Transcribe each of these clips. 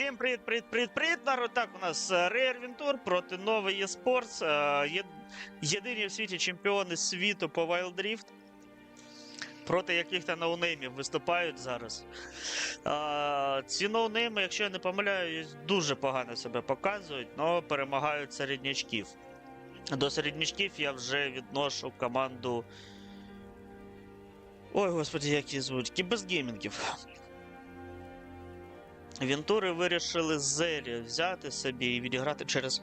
Всім привіт, привіт, привіт, привіт, народ. Так, у нас Ventur проти нової eSports. е, є- Єдині в світі чемпіони світу по Wild Rift. Проти яких то ноунеймів виступають зараз. А, ці ноунейми, якщо я не помиляюсь, дуже погано себе показують, але перемагають середнячків. До середнячків я вже відношу команду. Ой, господи, як її звуть? Кібезгеймінгів. Вінтури вирішили Зері взяти собі і відіграти через.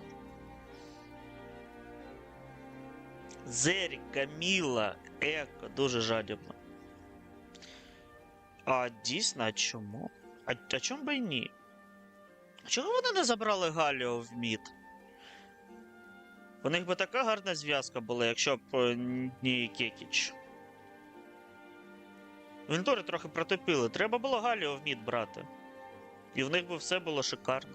Зері, Каміла, Еко, дуже жадібно. А дійсно, а чому? А, а чому би і ні? Чого вони не забрали Галіо в мід? У них би така гарна зв'язка була, якщо б е, не Кекіч. Вінтури трохи протопили. Треба було Галіо в мід брати. І в них би все було шикарно.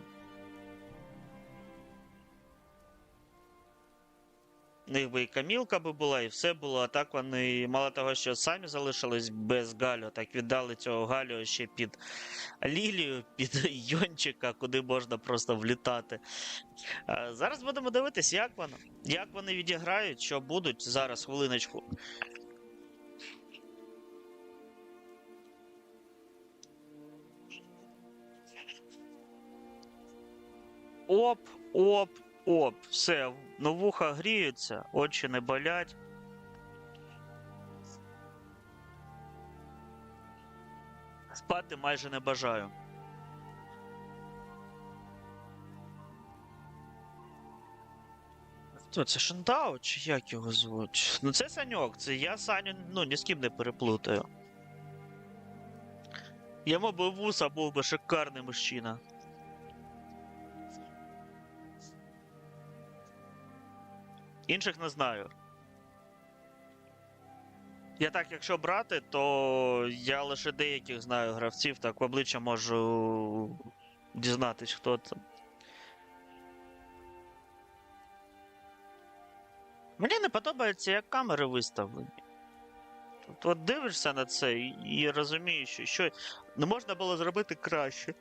В них би і камілка би була, і все було. А так вони, мало того, що самі залишились без Галю, так віддали цього Галю ще під Лілію, під Йончика, куди можна просто влітати. Зараз будемо дивитись, як воно. Як вони відіграють, що будуть. Зараз хвилиночку. Оп, оп, оп. Все, ну вуха гріються, очі не болять. Спати майже не бажаю. Хто це Шантау, чи як його звуть? Ну це Саньок, це я Саню ну, ні з ким не переплутаю. Йому би вуса був би шикарний мужчина. Інших не знаю. Я так, якщо брати, то я лише деяких знаю гравців, так в обличчя можу дізнатись, хто це. Мені не подобається, як камери виставлені. От, от дивишся на це і, розумієш, що не можна було зробити краще.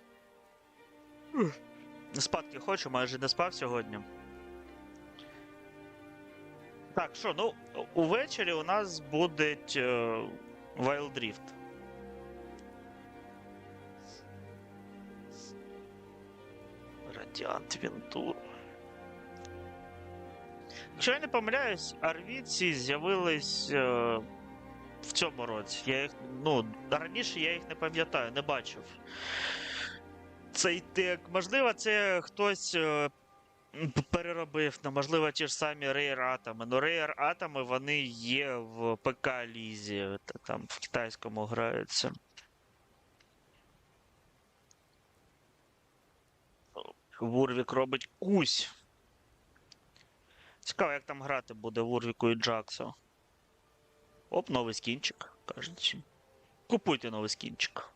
Спадки хочу, майже не спав сьогодні. Так, що, ну, увечері у нас буде Wild Rift. Радіант Вентур. Якщо я не помиляюсь, арвіці з'явились е, в цьому році. Я їх, ну, раніше я їх не пам'ятаю, не бачив. Цей тек. Можливо, це хтось е, переробив, ну, можливо, ті ж самі Rare Атоми. Ну, Rare Атоми вони є в ПК Лізі, там в китайському граються. Вурвік робить кусь. Цікаво, як там грати буде Вурвіку і Джаксу. Оп, новий скінчик, кажуть. Купуйте новий скінчик.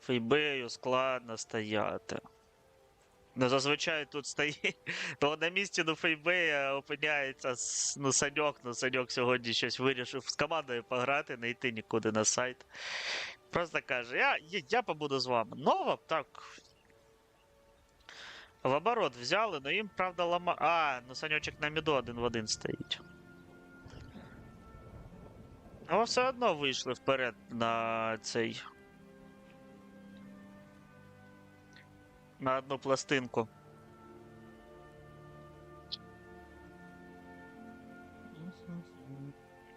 Фейбею складно стояти. Ну, зазвичай тут стоїть. То на місці до Фейбея опиняється с- ну, Саньок, ну Саньок сьогодні щось вирішив з командою пограти, не йти нікуди на сайт. Просто каже, я, я, побуду з вами. Нова, так. В оборот взяли, но їм, правда, лама. А, ну Саньочок на міду один в один стоїть. Але все одно вийшли вперед на цей. На одну пластинку.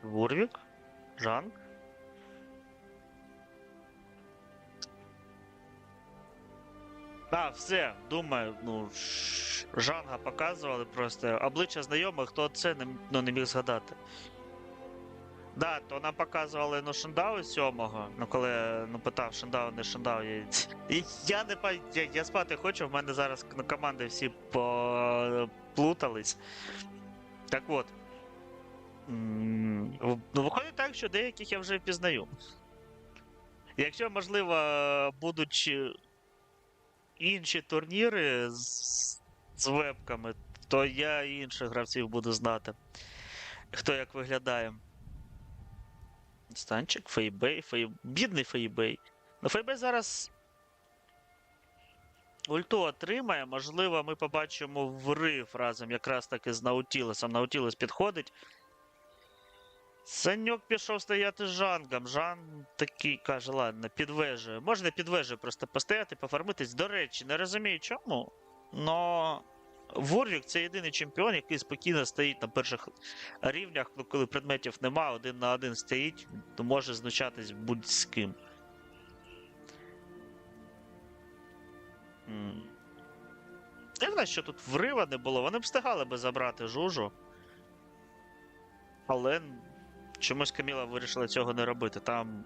Вурвік? Жанк? А, все, думаю, ну, Жанга показували просто. Обличчя знайоме, хто це не, ну, не міг згадати. Да, то нам показували ну, Шендау сьомого, ну коли ну, питав Шендау, не Шендау. Я, я не я, я спати хочу, в мене зараз ну, команди всі поплутались. Так от. Ну, виходить так, що деяких я вже впізнаю. Якщо, можливо, будуть інші турніри з, з вебками, то я і інших гравців буду знати, хто як виглядає. Станчик, Фейбей, Фей... бідний Фейбей. Ну, Фейбей зараз Ульту отримає. Можливо, ми побачимо врив разом якраз таки з Наутілесом. Наутілес підходить. Саньок пішов стояти з Жангом. Жан такий каже, ладно, підвежує. Можна підвежує просто постояти, пофармитись. До речі, не розумію чому. Но Ворвік це єдиний чемпіон, який спокійно стоїть на перших рівнях, ну, коли предметів нема, один на один стоїть, то може знущатись будь з ким. Дивно, що тут врива не було. Вони б встигали би забрати жужу. Але чомусь Каміла вирішила цього не робити. Там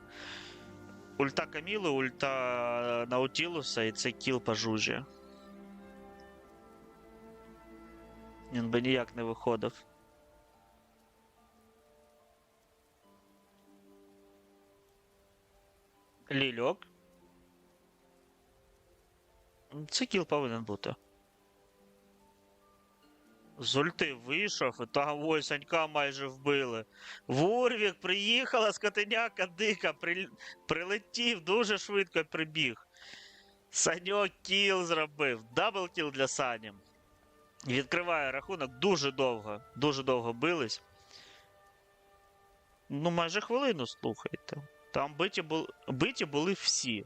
ульта Каміли, ульта Наутілуса і це кіл по жужі. Він би ніяк не виходив. Лільок. Це кіл повинен бути. З вийшов, і там ой, Санька майже вбили. Вурвік приїхала, скотиняка дика, при... прилетів, дуже швидко прибіг. Саньок кіл зробив. Дабл кіл для Сані. Відкриває рахунок дуже довго. Дуже довго бились. Ну, майже хвилину слухайте. Там биті, бу... биті були всі.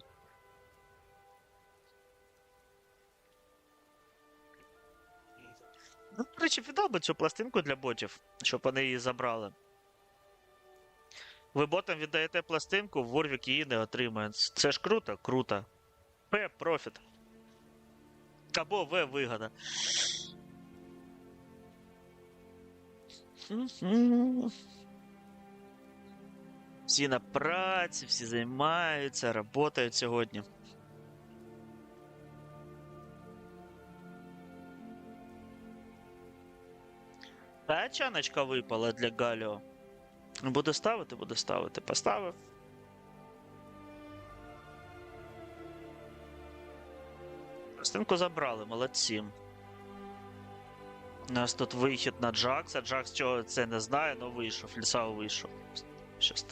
Ну, до речі, віддав би цю пластинку для ботів, щоб вони її забрали. Ви ботам віддаєте пластинку, Ворвік її не отримає. Це ж круто? Круто. П профіт. Або В вигода. Всі на праці, всі займаються, працюють сьогодні. Та чаночка випала для Галіо. Буде ставити, буде ставити. Поставив. Пластинку забрали, молодці. У нас тут вихід на Джакса. Джакс чого це не знає, але вийшов. Лісау вийшов. Щас.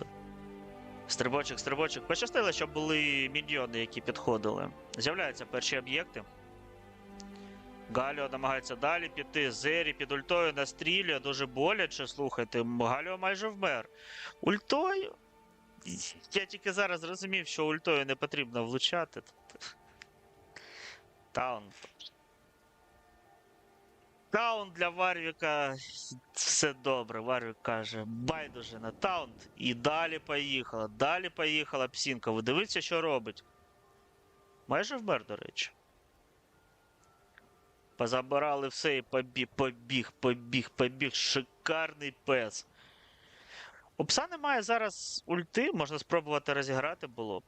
Стрибочок, стрибочок. Пощастило, що були міньйони, які підходили. З'являються перші об'єкти. Галіо намагається далі піти. Зері під ультою настрілює дуже боляче. Слухайте, Галіо майже вмер. Ультою. Я тільки зараз зрозумів, що ультою не потрібно влучати. Таун. Таун для Варвіка все добре. Варвік каже, байдуже на таунт. І далі поїхала. Далі поїхала псінка. Ви дивіться, що робить. Майже вмер, до речі. Позабирали все і побіг, побіг, побіг, побіг. Шикарний пес. У пса немає зараз ульти, можна спробувати розіграти було б.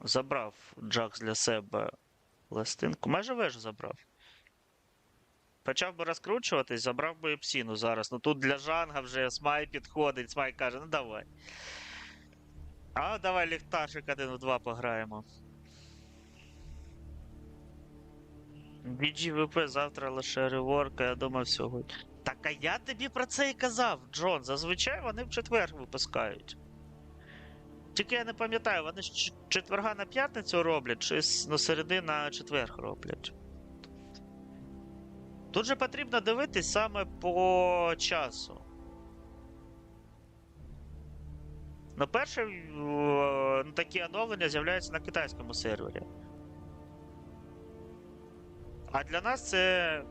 Забрав Джакс для себе пластинку. Майже вежу забрав. Почав би розкручуватись, забрав би псіну зараз. Ну тут для Жанга вже Смай підходить. Смай каже, ну давай. А давай ліхтарчик один в два пограємо. BGVP завтра лише реворка, я думав сьогодні. Так а я тобі про це і казав, Джон. Зазвичай вони в четвер випускають. Тільки я не пам'ятаю, вони з четверга на п'ятницю роблять, чи з ну, середи на четверг роблять. Тут же потрібно дивитись саме по часу. Ну, перше, е, ну, такі оновлення з'являються на китайському сервері. А для нас це.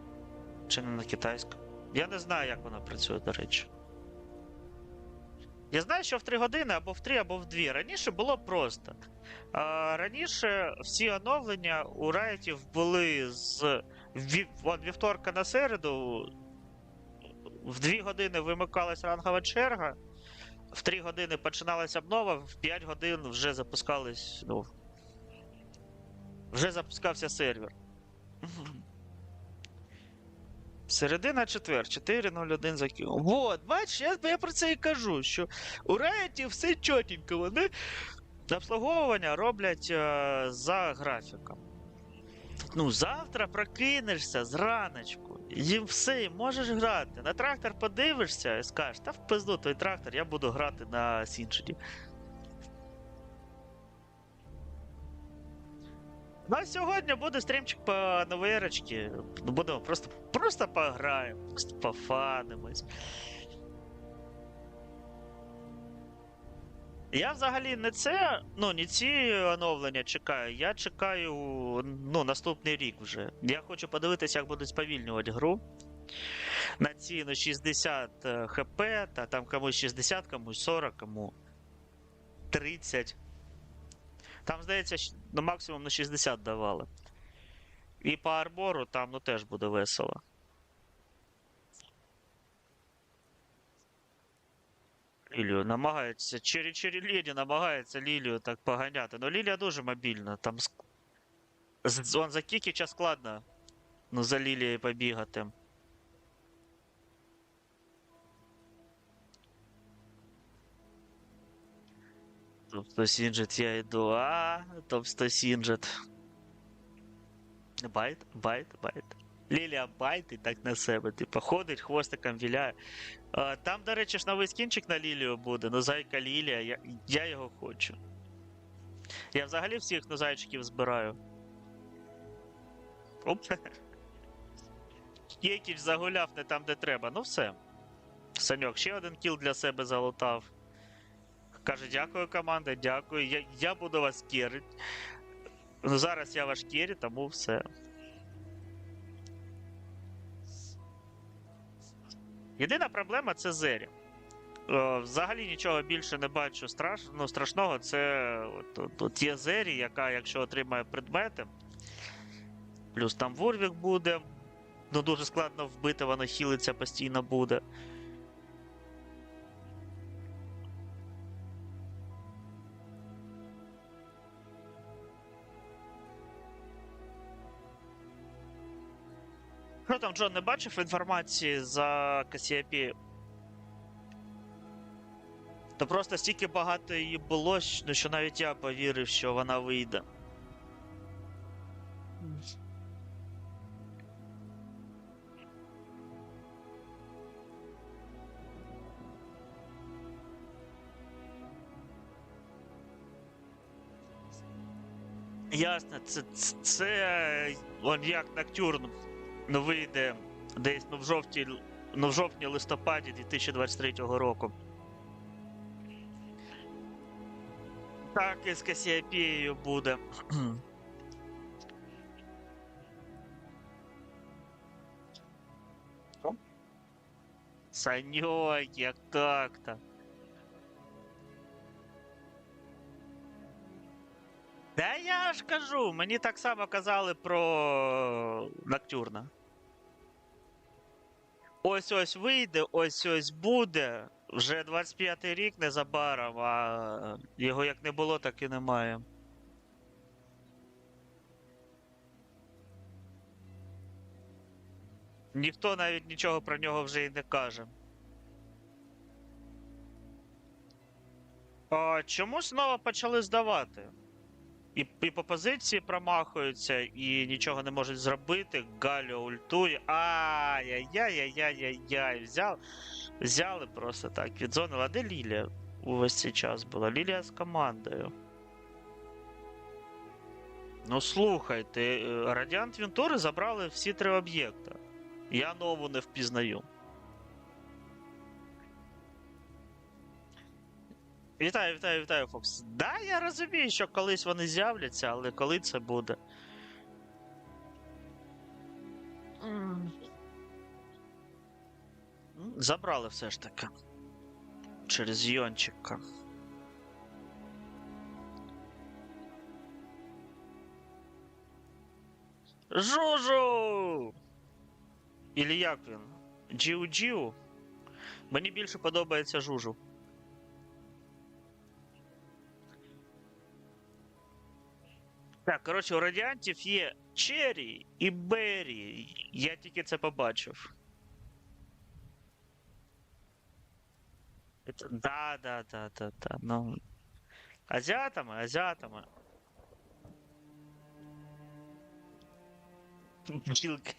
Чи не на китайському? Я не знаю, як воно працює, до речі. Я знаю, що в 3 години або в 3, або в 2. Раніше було просто. А, раніше всі оновлення у райтів були з от вівторка на середу. В 2 години вимикалась рангова черга, в 3 години починалася обнова, в 5 годин вже запускались. Ну, вже запускався сервер. Середина четвер, 4.01 закинув. Вот, бачиш, я, я про це і кажу, що у Riot все чотенько, вони обслуговування роблять е, за графіком. Ну, завтра прокинешся зраночку, і все, можеш грати. На трактор подивишся і скажеш, та в пизду той трактор, я буду грати на Сінчені. Ну а сьогодні буде стрімчик по новерочці. Будемо просто, просто пограємо, просто пофанимось. Я взагалі не це, ну, не ці оновлення чекаю. Я чекаю ну, наступний рік вже. Я хочу подивитися, як будуть сповільнювати гру. На ціну 60 е, хп, та там комусь 60, комусь 40, кому 30. Там, здається, ну, максимум на 60 давали. І по арбору там ну, теж буде весело. Лілію намагається. Чері Чері Леді намагається Лілію так поганяти. Ну Лілія дуже мобільна. Там ск- з- он за Кікіча складно. Ну, за Лілією побігати. Тобто Сінджет я йду. А, тобто Сінджет. Байт, байт, байт. Лілія байтить так на себе. Типу, ходить, хвостиком віляє. А, там, до речі, ж новий скінчик на Лілію буде, ну зайка Лілія, я, я його хочу. Я взагалі всіх ну, зайчиків збираю. Оп. Єкіч загуляв не там, де треба. Ну все. Саньок, ще один кіл для себе залутав. Каже, дякую, команда, дякую. Я, я буду вас керить. Ну, зараз я ваш кері, тому все. Єдина проблема це Зері. Е, Взагалі нічого більше не бачу страш... ну, страшного. Це от, от, от є Зері, яка, якщо отримає предмети, плюс там Вурвік буде. Ну, дуже складно вбити, вона хілиться постійно буде. Джон, не бачив інформації за Касіапію? То просто стільки багато її було, що навіть я повірив, що вона вийде. Ясно, це, це, це он як Ноктюрн ну, вийде десь ну, в жовті, ну, в жовтні-листопаді 2023 року. Так, і з Касіапією буде. Саньок, як так-то? Да я ж кажу, мені так само казали про Ноктюрна. Ось ось вийде, ось ось буде. Вже 25-й рік незабаром, а його як не було, так і немає. Ніхто навіть нічого про нього вже й не каже. А, чому знову почали здавати? І, і по позиції промахуються, і нічого не можуть зробити. Галю ультує. Ай-яй-яй-яй-яй-яй. Взяв, взяли просто так. Відзонили. А де Лілія увесь цей час була? Лілія з командою. Ну слухайте, е, Радіант Вентури забрали всі три об'єкта. Я нову не впізнаю. Вітаю, вітаю, вітаю, Фокс. Да, я розумію, що колись вони з'являться, але коли це буде. Забрали все ж таки. Через Йончика. Жужу! Ілі як він? Джіу-джіу? Мені більше подобається жужу. Так, коротше, у радіантів є Черрі і Беррі. Я тільки це побачив. Это- Да, да, да, да, да. Ну. Азіатами. Бджілка.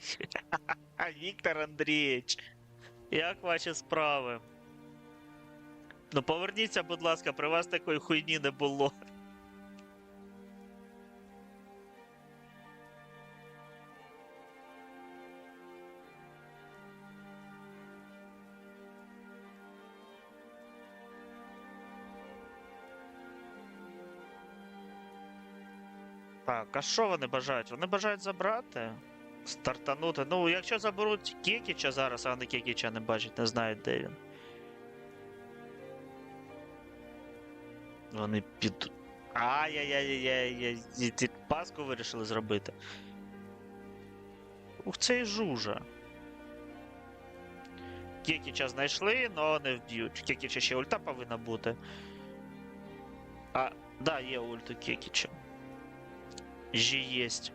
Віктор Андрійович. Як ваші справи? Ну поверніться, будь ласка, при вас такої хуйні не було. Так, а що вони бажають? Вони бажають забрати? Стартанути. Ну, якщо заберуть Кекіча зараз, а вони Кекіча не бачать, не знають, де він. Вони під. Ай-яй-яй-яй-яй. Паску вирішили зробити. Ух, це і жужа. Кекіча знайшли, но не вб'ють. Кекіча ще ульта повинна бути. А, да, є ульт у Кекіча. Же есть.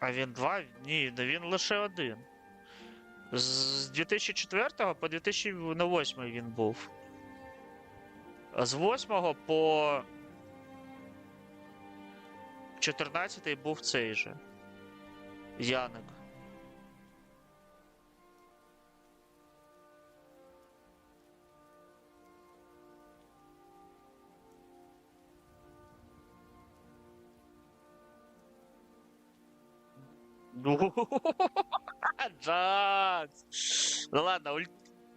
А він два? Ні, ну він лише один. З 2004 по 2008 він був. З 8 по 14 був цей же. Яник. Джакс! Ну ладно, уль...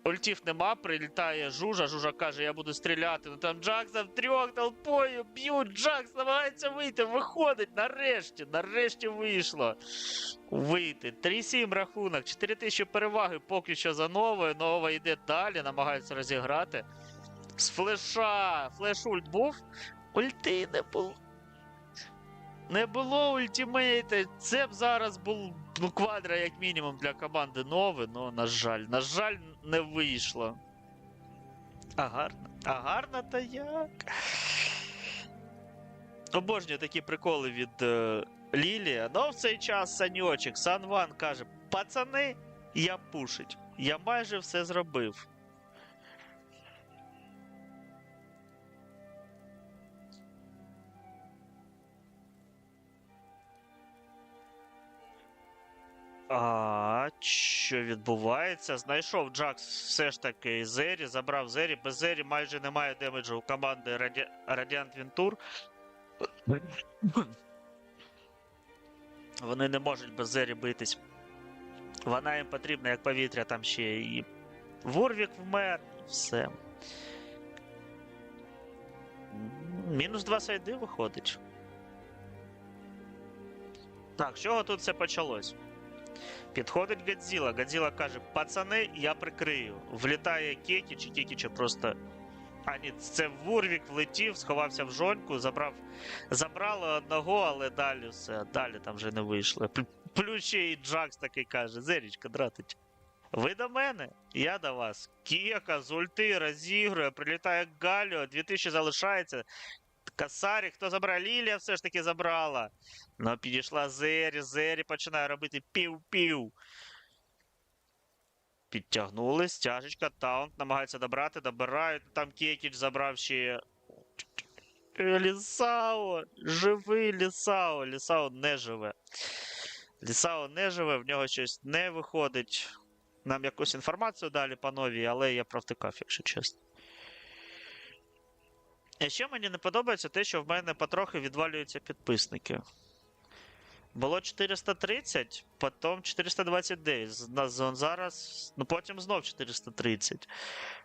ультів нема, прилітає Жужа, Жужа каже, я буду стріляти. Ну там Джакса втрьох толпою б'ють, Джакс намагається вийти, виходить, нарешті, нарешті вийшло. Вийти. 3-7 рахунок, 4000 переваги поки що за новою. Нова йде далі, намагається розіграти. З флеша. Флеш ульт був. Ульти не було. Не було ультимейта. Це б зараз був ну, квадра, як мінімум, для команди нове, але, на жаль, на жаль, не вийшло. А гарно. А гарно та як. Обожнюю такі приколи від е, Лілія. Ну, в цей час Саньочек, Санван каже: пацани, я пушить. Я майже все зробив. А що відбувається? Знайшов Джакс все ж таки Зері, забрав Зері. Без Зері майже немає демеджу у команди Раді... Радіант Вінтур. Вони не можуть без Зері битись. Вона їм потрібна як повітря, там ще і Вурвік вмер, все. Мінус два сайди виходить. Так, з чого тут все почалось? Підходить Годзіла. Годзіла каже: пацани, я прикрию. Влітає Кекіч, і Кекіча просто. А ні, це Вурвік влетів, сховався в жоньку, забрав. Забрали одного, але далі все. Далі там вже не вийшло. Пл- Плюс ще і Джакс такий каже: Зерічка, дратить. Ви до мене? Я до вас. Кека з ульти розігрує, прилітає Галіо, 2000 залишається. Касарі, хто забрав? Лілія все ж таки забрала. Ну, підійшла Зері, Зері починає робити пів-пів. Підтягнули, стяжечка, таунт намагається добрати, добирають. Там Кекіч забрав ще. Лісао! Живий Лісао! Лісао не живе. Лісао не живе, в нього щось не виходить. Нам якусь інформацію далі, панові, але я провтикав, якщо чесно. Ще мені не подобається те, що в мене потрохи відвалюються підписники. Було 430, потім 429. З- Зараз, ну потім знов 430.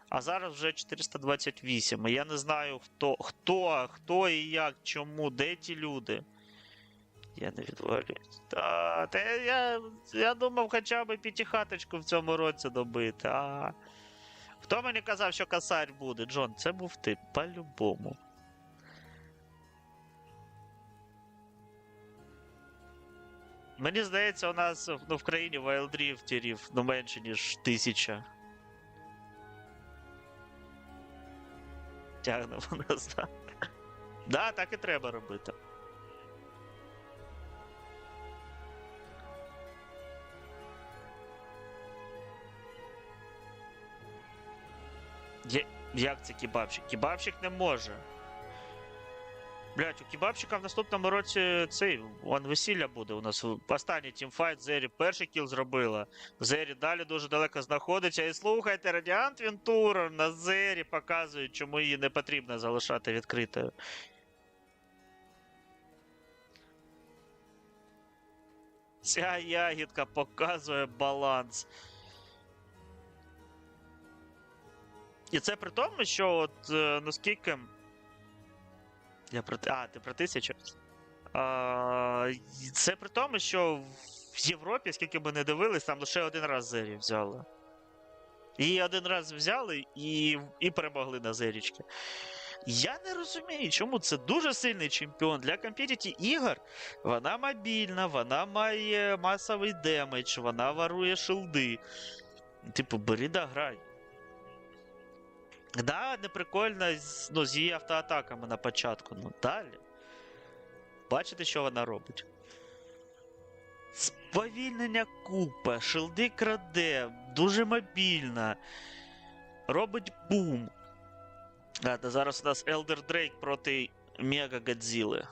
А зараз вже 428. І я не знаю, хто, хто, хто і як, чому, де ті люди. Я не відвалююсь. Та, та я, я думав хоча б п'ятихаточку в цьому році добити. А... Хто мені казав, що косарь буде? Джон, це був ти, по-любому. Мені здається, у нас ну, в країні вайлдріфтерів ну, менше, ніж тисяча. Тягнемо назад. Да, так і треба робити. Як це кебабчик? Кебабчик не може. Блять, у кебабчика в наступному році цей он весілля буде у нас. Останній тімфайт Зері перший кіл зробила. Зері далі дуже далеко знаходиться. І слухайте, Радіант Вентура на Зері показують, чому її не потрібно залишати відкритою. Ця ягідка показує баланс. І це при тому, що от е, наскільки. Я про А, ти про тисячу. А, це при тому, що в Європі, скільки би не дивились, там лише один раз зері взяли. І один раз взяли і, і перемогли на зерічки. Я не розумію, чому це дуже сильний чемпіон для компетіті ігор. Вона мобільна, вона має масовий демедж, вона варує шилди. Типу, бери да грай. Да, не прикольно з, ну, з її автоатаками на початку. Ну далі. Бачите, що вона робить? Сповільнення купа, шилди краде, дуже мобільна. Робить бум. А, та зараз у нас Elder Drake проти Мега Годзіли.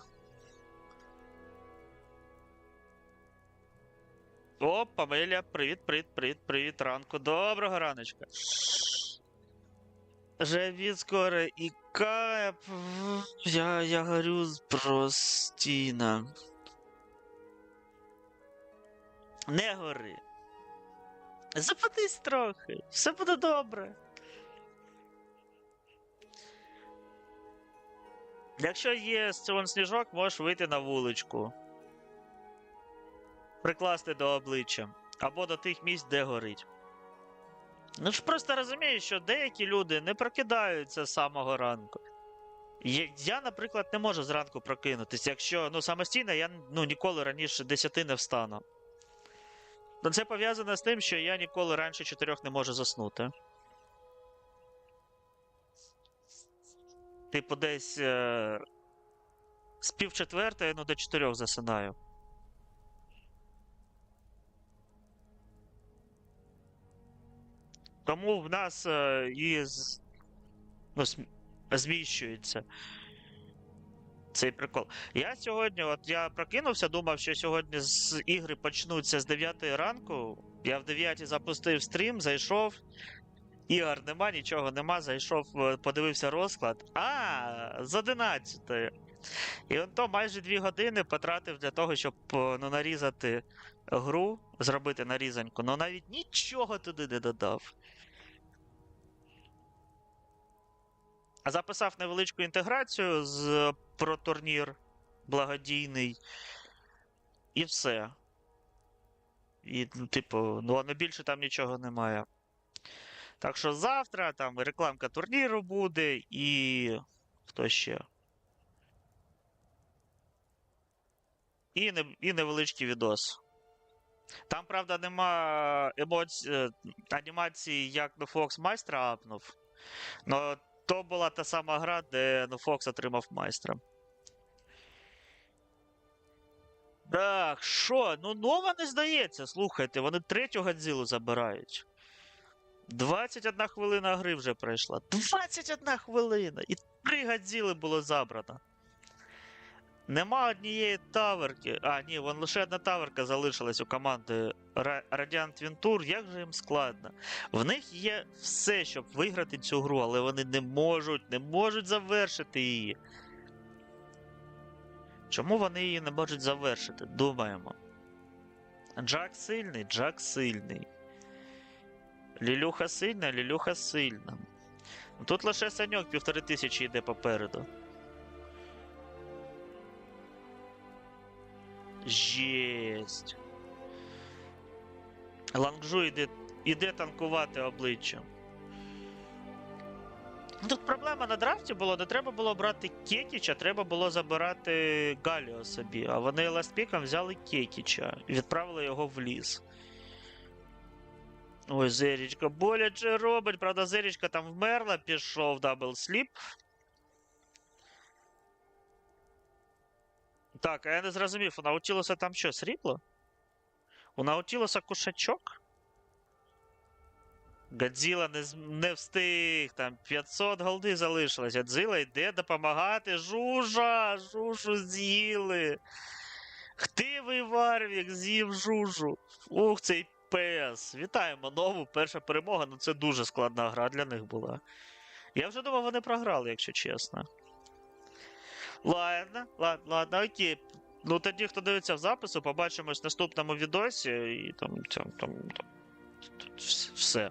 О, Памелія, привіт, привіт, привіт, привіт, ранку. Доброго раночка. Живіт скоро і кайп. Я, я горю простіна. Не гори. Западись трохи. Все буде добре. Якщо є цього сніжок, можеш вийти на вуличку. Прикласти до обличчя. Або до тих місць, де горить. Ну ж просто розумієш, що деякі люди не прокидаються з самого ранку. Я, я, наприклад, не можу зранку прокинутися, якщо ну, самостійно я ну, ніколи раніше 10 не встану. Ну, це пов'язано з тим, що я ніколи раніше 4 не можу заснути. Типу, десь е... з пів четвертої, ну до 4 засинаю. Тому в нас е, і ну, зміщується цей прикол. Я сьогодні, от я прокинувся, думав, що сьогодні з ігри почнуться з 9 ранку. Я в 9 запустив стрім, зайшов. Ігор нема, нічого нема. Зайшов, е, подивився розклад. А, з 11. І от то майже 2 години потратив для того, щоб е, ну, нарізати гру, зробити нарізаньку, але навіть нічого туди не додав. Записав невеличку інтеграцію з про турнір благодійний. І все. І, ну, типу, ну, а більше там нічого немає. Так що завтра там рекламка турніру буде і. Хто ще? І, не, і невеличкий відос. Там, правда, нема емоці... е, анімації, як ну, Фокс майстра апнув. Но то була та сама гра, де ну, Фокс отримав майстра. Так, що? Ну, нова не здається. Слухайте, вони третю Гадзілу забирають. 21 хвилина гри вже пройшла. 21 хвилина! І три Гадзіли було забрано. Нема однієї таверки. А, ні, вон лише одна таверка залишилась у команди Radiant Ventur. Як же їм складно. В них є все, щоб виграти цю гру, але вони не можуть, не можуть завершити її. Чому вони її не можуть завершити? Думаємо. Джак сильний, Джак сильний. Лілюха сильна, Лілюха сильна. Тут лише саньок півтори тисячі йде попереду. Жесть. Лангжу іде, іде танкувати обличчя. Ну, Тут проблема на драфті було, не треба було брати Кекіча, треба було забирати Галіо собі. А вони ластпіком взяли Кекіча і відправили його в ліс. Ой, Зерічка боляче робить. Правда, Зерічка там вмерла, пішов даблсліп. Так, а я не зрозумів, у Наутілуса там що, срібло? У Наутілуса кушачок? Годзіла не, не встиг, там 500 голди залишилось. Годзіла йде допомагати. Жужа! Жужу з'їли. Хтивий Варвік з'їв жужу. Ух, цей пес. Вітаємо нову перша перемога. Ну це дуже складна гра для них була. Я вже думав, вони програли, якщо чесно. Ладно, ладно, ладно, окей. Ну тоді, хто дивиться в запису, побачимось в наступному відосі і там, там, там, там, все.